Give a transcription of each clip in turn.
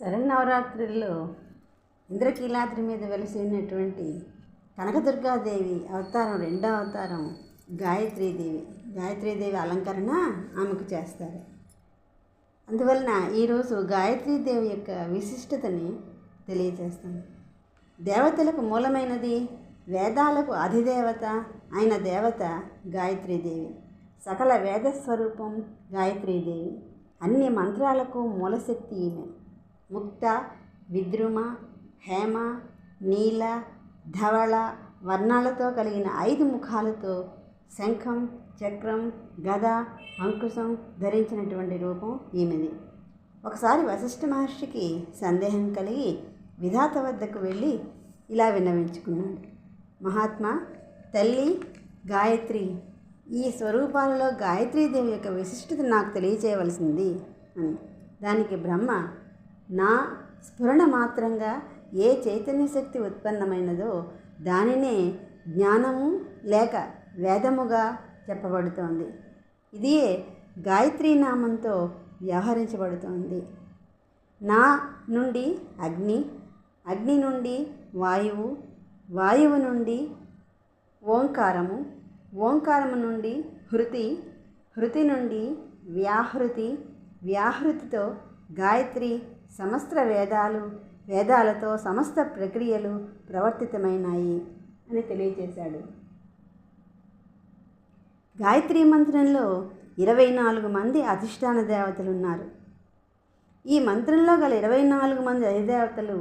శరన్నవరాత్రుల్లో ఇంద్రకీలాద్రి మీద వెలిసినటువంటి కనకదుర్గాదేవి అవతారం రెండో అవతారం గాయత్రీదేవి. గాయత్రీదేవి అలంకరణ ఆమెకు చేస్తారు. అందువలన ఈరోజు గాయత్రీదేవి యొక్క విశిష్టతని తెలియజేస్తాను దేవతలకు మూలమైనది వేదాలకు అధిదేవత అయిన దేవత గాయత్రీదేవి. సకల వేద స్వరూపం గాయత్రీదేవి. అన్ని మంత్రాలకు మూలశక్తి ఈమె. ముక్త విద్రుమ హేమ నీల ధవళ వర్ణాలతో కలిగిన ఐదు ముఖాలతో శంఖం చక్రం గద అంకుశం ధరించినటువంటి రూపం ఈమెది. ఒకసారి వశిష్ఠ మహర్షికి సందేహం కలిగి విధాత వద్దకు వెళ్ళి ఇలా విన్నవించుకున్నాడు. మహాత్మా తల్లి గాయత్రి ఈ స్వరూపాలలో గాయత్రీదేవి యొక్క విశిష్టత నాకు తెలియచేయవలసింది అని. దానికి బ్రహ్మ నా స్ఫురణ మాత్రంగా ఏ చైతన్య శక్తి ఉత్పన్నమైనదో దానినే జ్ఞానము లేక వేదముగా చెప్పబడుతోంది. ఇదియే గాయత్రీ నామంతో వ్యవహరించబడుతోంది. నా నుండి అగ్ని అగ్ని నుండి వాయువు వాయువు నుండి ఓంకారము ఓంకారము నుండి హృతి హృతి నుండి వ్యాహృతి వ్యాహృతితో గాయత్రి సమస్త వేదాలు వేదాలతో సమస్త ప్రక్రియలు ప్రవర్తితమైనాయి అని తెలియజేశాడు గాయత్రి మంత్రంలో ఇరవై నాలుగు మంది అధిష్టాన దేవతలు ఉన్నారు ఈ మంత్రంలో గల ఇరవై నాలుగు మంది అధిదేవతలు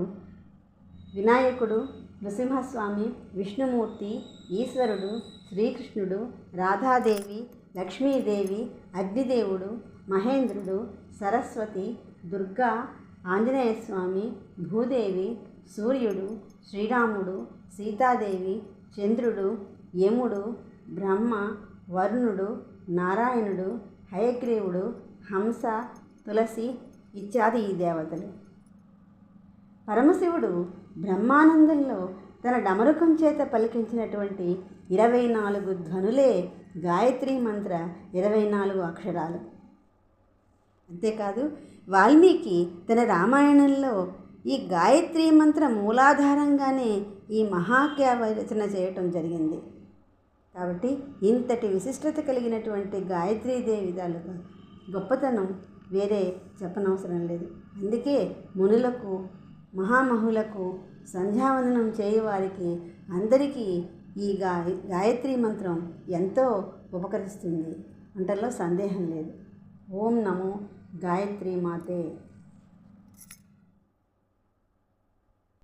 వినాయకుడు నృసింహస్వామి విష్ణుమూర్తి ఈశ్వరుడు శ్రీకృష్ణుడు రాధాదేవి లక్ష్మీదేవి అగ్నిదేవుడు మహేంద్రుడు సరస్వతి దుర్గా ఆంజనేయస్వామి భూదేవి సూర్యుడు శ్రీరాముడు సీతాదేవి చంద్రుడు యముడు బ్రహ్మ వరుణుడు నారాయణుడు హయగ్రీవుడు హంస తులసి ఇత్యాది ఈ దేవతలు. పరమశివుడు బ్రహ్మానందంలో తన డమరుకం చేత పలికించినటువంటి ఇరవై నాలుగు ధ్వనులే గాయత్రి మంత్ర ఇరవై నాలుగు అక్షరాలు. అంతేకాదు వాల్మీకి తన రామాయణంలో ఈ గాయత్రి మంత్ర మూలాధారంగానే ఈ మహాకావ్య రచన చేయటం జరిగింది. కాబట్టి ఇంతటి విశిష్టత కలిగినటువంటి గాయత్రీదేవి తాలూకా గొప్పతనం వేరే చెప్పనవసరం లేదు. అందుకే మునులకు మహామహులకు సంధ్యావందనం చేయవారికి అందరికీ ఈ గా గాయత్రి మంత్రం ఎంతో ఉపకరిస్తుంది. అంటల్లో సందేహం లేదు. ఓం నమో గాయత్రి మాతే